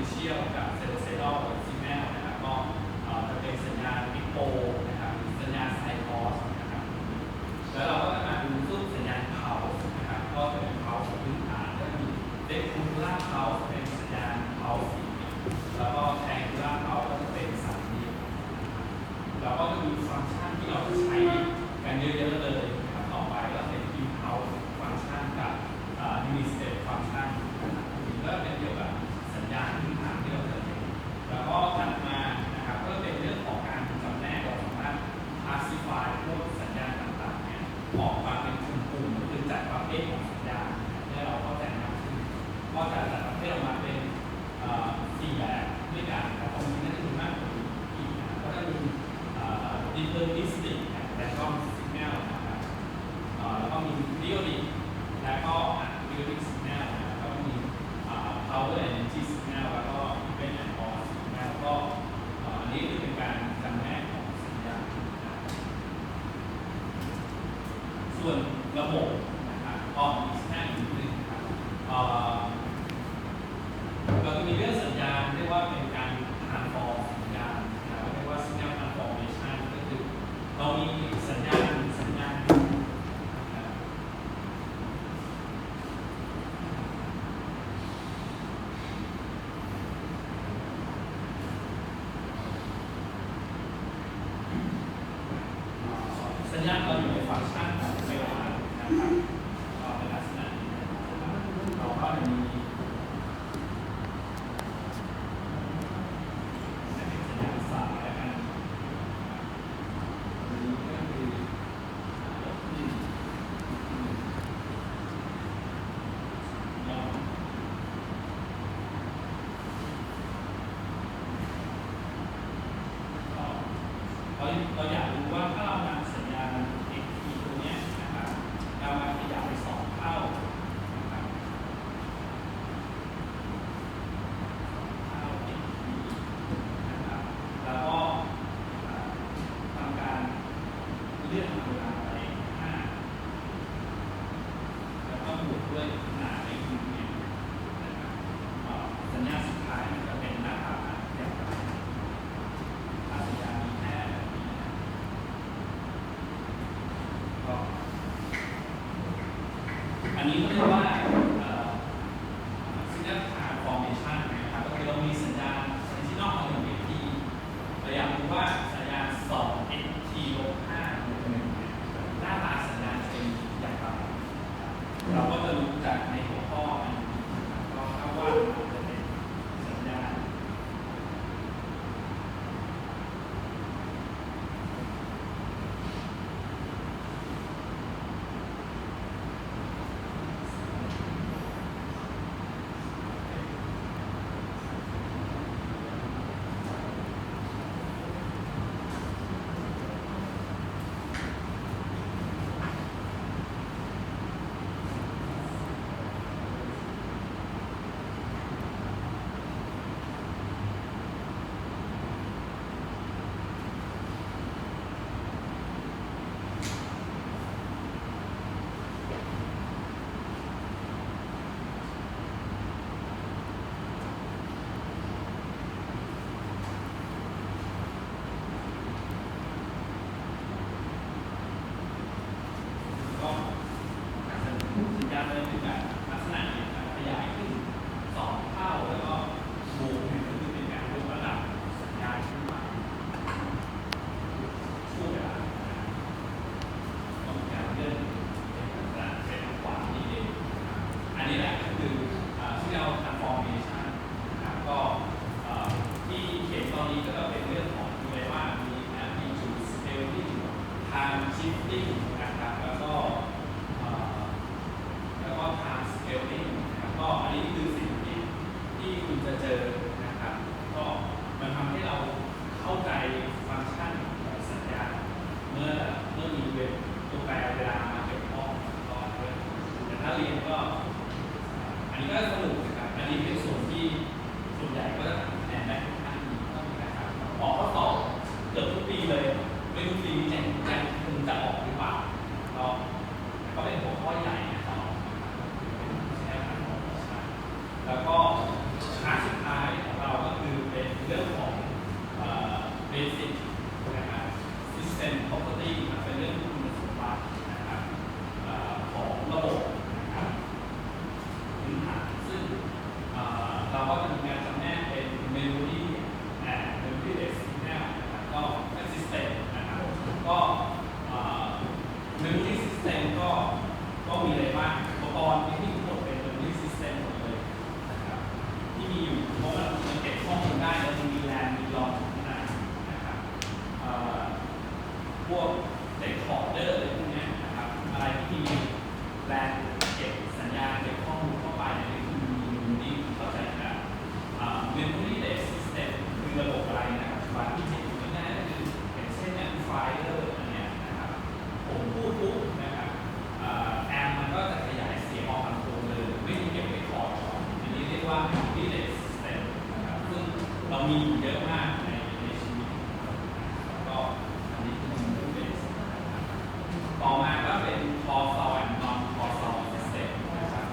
ดิเชียลกับเซลเซลล์ซีแมลนะครับก็จะเป็นสัญญาณพิโปนะครับสัญญาณไซคอสนะครับแล้วเราก็จะมาดูซุปสัญญาณเพาส์นะครับก็จะเป็นเพาส์พื้นฐานก็จะมีเด็กคูล่าเพาส์ อันนี้ก็สนุกนะครับ อันนี้เป็นส่วนที่ส่วนใหญ่ก็จะทำคะแนนได้ค่อนข้างดีนะครับออกข้อสอบเกือบทุกปีเลย ไม่รู้ปีนี้จะจะคงจะออกหรือเปล่าก็ก็เป็นหัวข้อใหญ่นะครับแค่นั้นใช่แล้วก็คลาสสุดท้ายของเราก็คือเป็นเรื่องของเบสิกนะครับ system property ครับเป็นเรื่องคุณสมบัตินะครับเอ่อของระบบนะครับ พื้นฐานซึ่งเอ่อเราก็จะมีการจำแนกเป็น memory และ memory based signal นะครับก็เป็น system นะครับก็เอ่อ memory system ก็ก็มีอะไรบ้างอุปกรณ์ที่ทั้งหมดเป็น memory system หมดเลยนะครับที่มีอยู่เพราะว่ามันเก็บข้อมูลได้แล้วมันมีแรมมีรอมข้างในนะครับเอ่อพวกเด็กคอร์เดอร์อะไรพวกเนี้ยนะครับอะไรที่มี แรงเก็บสัญญาณเก็บข้อมูลเข้าไปในคือมีมูลที่เข้าใจกันอ่า memory based system คือระบบอะไรนะครับปัจจุบันที่เห็นอยู่ง่ายๆก็คืออย่างเช่น amplifier อันเนี้ยนะครับผมพูดปุ๊บนะครับอ่าแอมมันก็จะขยายเสียงออกมาโทนเลย ไม่มีเก็บไว้คอร์ดก่อน ว่า memory based system นะครับซึ่งเรามีอยู่เยอะมากในในชีวิตแล้วก็อันนี้คือ memory based นะครับต่อมาก็เป็นคอซอยนอนคอซอยซิสเต็มนะครับ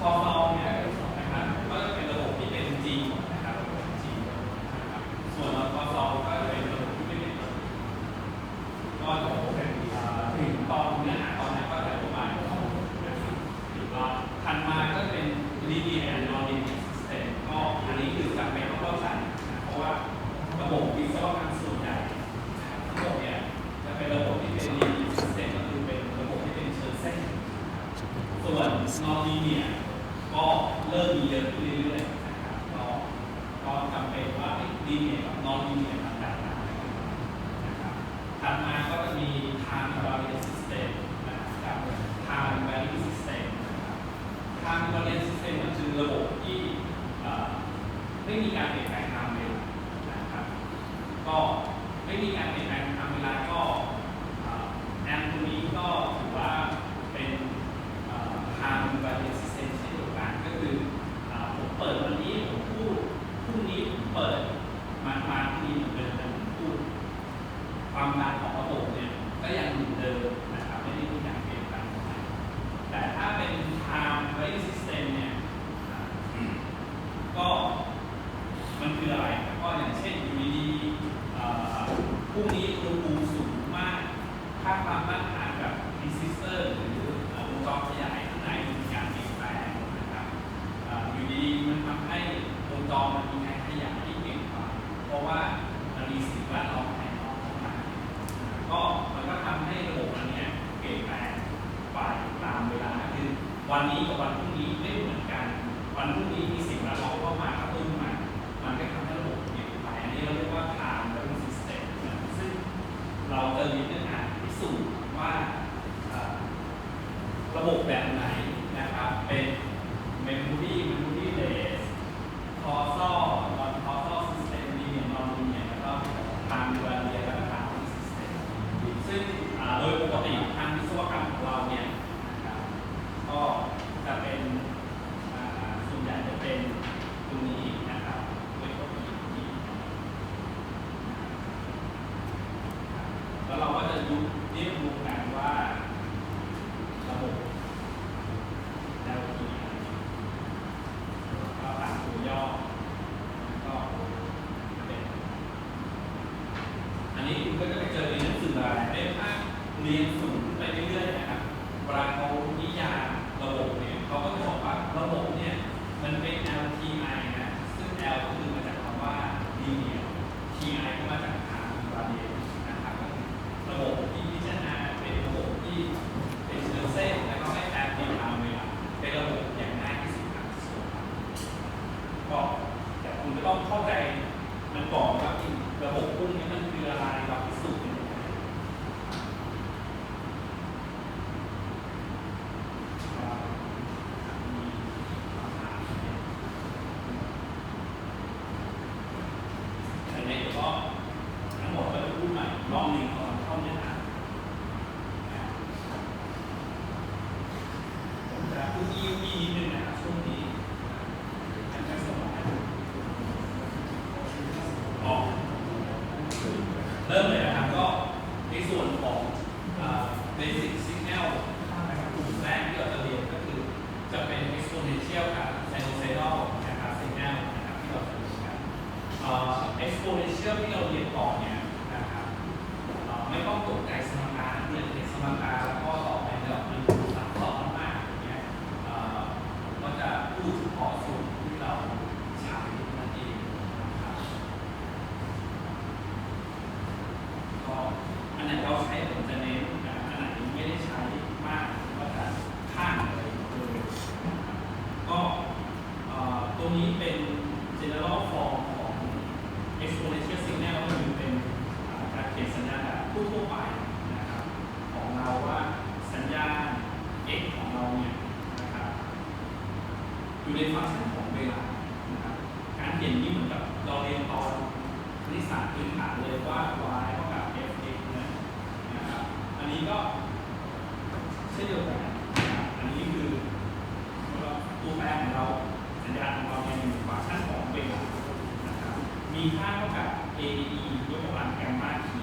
คอซอยเนี่ยนะครับก็จะเป็นระบบที่เป็น G นะครับระบบ G นะครับส่วนคอซอยก็จะเป็นระบบที่ไม่เป็น G ก็จะเป็นถึงตอนเนื้อหาตอนนั้นก็จะประมาณนะครับก็ถัดมาก ดีแอน linear and non-linear system ก็อันนี้คือจำเป็นต้องเข้าใจนะเพราะว่าระบบวิศวกรรมส่วนใหญ่นะครับทั้งหมดเนี่ยจะเป็นระบบที่เป็น linear system ก็คือเป็นระบบที่เป็นเชิงเส้น ส่วน non linear ก็เริ่มมีเยอะขึ้นเรื่อยๆนะครับก็ก็จำเป็นว่า linear กับ non linear มันแตกต่างกันนะครับถัดมาก็จะมี time invariant system นะครับ time invariant system นะครับ time invariant system ก็คือระบบที่เอ่อไม่มีการเปลี่ยนแปลงตามเวลานะครับ ก็ไม่มีการเปลี่ยนแปลงตามเวลาก็เอ่อแอมตัวนี้ก็ถือว่าเป็นเอ่อ time invariant system เช่นเดียวกันก็คือเอ่อผมเปิดวันนี้ผมพูดพรุ่งนี้ผมเปิดมามาพรุ่งนี้เหมือนเดิมแต่ผมพูด ความดันของระบบเนี่ยก็ยังเหมือนเดิมนะครับไม่ได้มีการเปลี่ยนแปลงอะไรแต่ถ้าเป็น time invariant system เนี่ยอ่าก็ มันคืออะไรครับก็อย่างเช่นอยู่ดีๆเอ่อพรุ่งนี้อุณหภูมิสูงมาก ค่าความต้านทานกับรีสิสเตอร์หรือเอ่อวงจรขยายข้างในมีการเปลี่ยนแปลงนะครับเอ่ออยู่ดีๆมันทำให้วงจรมันมีการขยายที่เก่งกว่าเพราะว่ามันมีสิ่งแวดล้อมภายนอกเข้ามาก็มันก็ทำให้ระบบอันเนี้ยเปลี่ยนแปลงไปตามเวลาคือ วันนี้กับวันพรุ่งนี้ไม่เหมือนกัน วันพรุ่งนี้มีสิ่งแวดล้อมเข้ามากระตุ้นมา มันก็ทำให้ระบบเปลี่ยนไปอันนี้เราเรียกว่า time varying system นะซึ่งเราจะเรียนเนื้อหาพิสูจน์ว่าเอ่อระบบแบบไหนนะครับ เป็น memory memory based causal non causal system linear non linear แล้วก็ time invariant แล้วก็ time varying system ซึ่งอ่าโดยปกติทางวิศวกรรมของเราเนี่ยนะครับก็จะเป็นอ่าส่วนใหญ่จะเป็นตรงนี้นะครับด้วยตัวนี้ แล้วเราก็จะยุเรียกรวมกันว่าระบบแนวทีก็ตามตัวย่อก็เป็น อันนี้คุณก็จะไปเจอในหนังสืออะไรได้ภาพ เรียนสูงขึ้นไปเรื่อยๆนะครับเวลาเขานิยามระบบเนี่ยเขาก็จะบอกว่าระบบเนี่ยมันเป็น LTI นะ ซึ่ง L ก็คือมาจากคำว่า linear TI ก็มาจาก time invariant นะครับระบบที่พิจารณาเป็นระบบที่เป็นเชิงเส้นแล้วก็ไม่แปรเปลี่ยนตามเวลาเป็นระบบอย่างง่ายที่สุดครับก็แต่คุณจะต้องเข้าใจมันก่อนว่าระบบพวกนี้มันคืออะไรเรา you, you, ในฟังก์ชันของเวลานะครับการเขียนนี้เหมือนกับเราเรียนตอนคณิตศาสตร์พื้นฐานเลยว่า y เท่ากับ f x นะครับอันนี้ก็เช่นเดียวกันอันนี้คือตัวแปรของเราสัญญาของเราเป็นฟังก์ชันของเวลานะครับมีค่าเท่ากับ a e ยกกำลังแกมมาที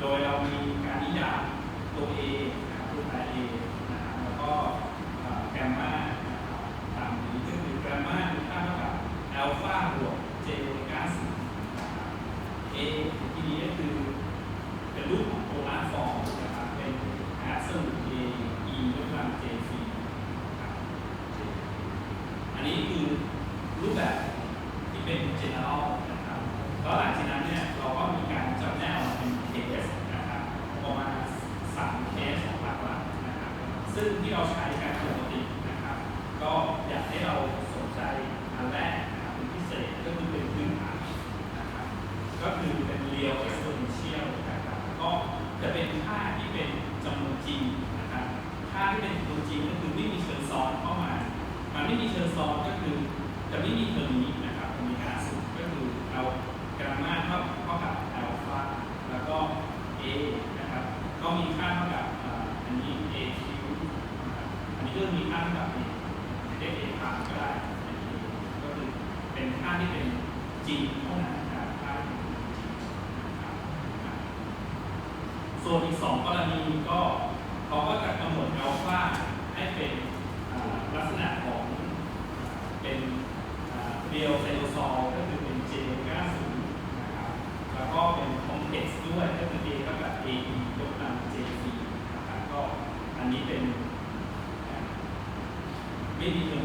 โดยเรามีการนิยามตัว a ตัวแปร a นะครับแล้วก็แกมมา ม่ามีค่าเท่ากับอัลฟาบวกเจโอเมก้าซีเอทีนี้ก็คือเป็นรูปของโพลาร์ฟอร์มนะครับ เป็นแอสเซอร์เ A E ยกกำลัง J อันนี้คือรูปแบบที่เป็นเ general นะครับแล้วหลังจากนั้นเนี่ยเราก็มีการจำแนกออกเป็นเคสนะครับประมาณ3เคสหลักๆนะครับ ซึ่งที่เราใช้ แต่ไม่มีตัมนี้นะครับมีการาสุดก็คือเอากรามาเท่าเท่ากับอัลฟาแล้วก็ a นะครับก็มีค่าเท่ากับอันนี้ a q อันนี้ก็มีค่าเท่ากับ a เรียก a พาก็ได้ก็คือเป็นค่าที่เป็น g เท่านั้นนะครับค่าที่เป็น g ส่วนอีกสองกรณีก็เขาก็จะกำหนด Maybe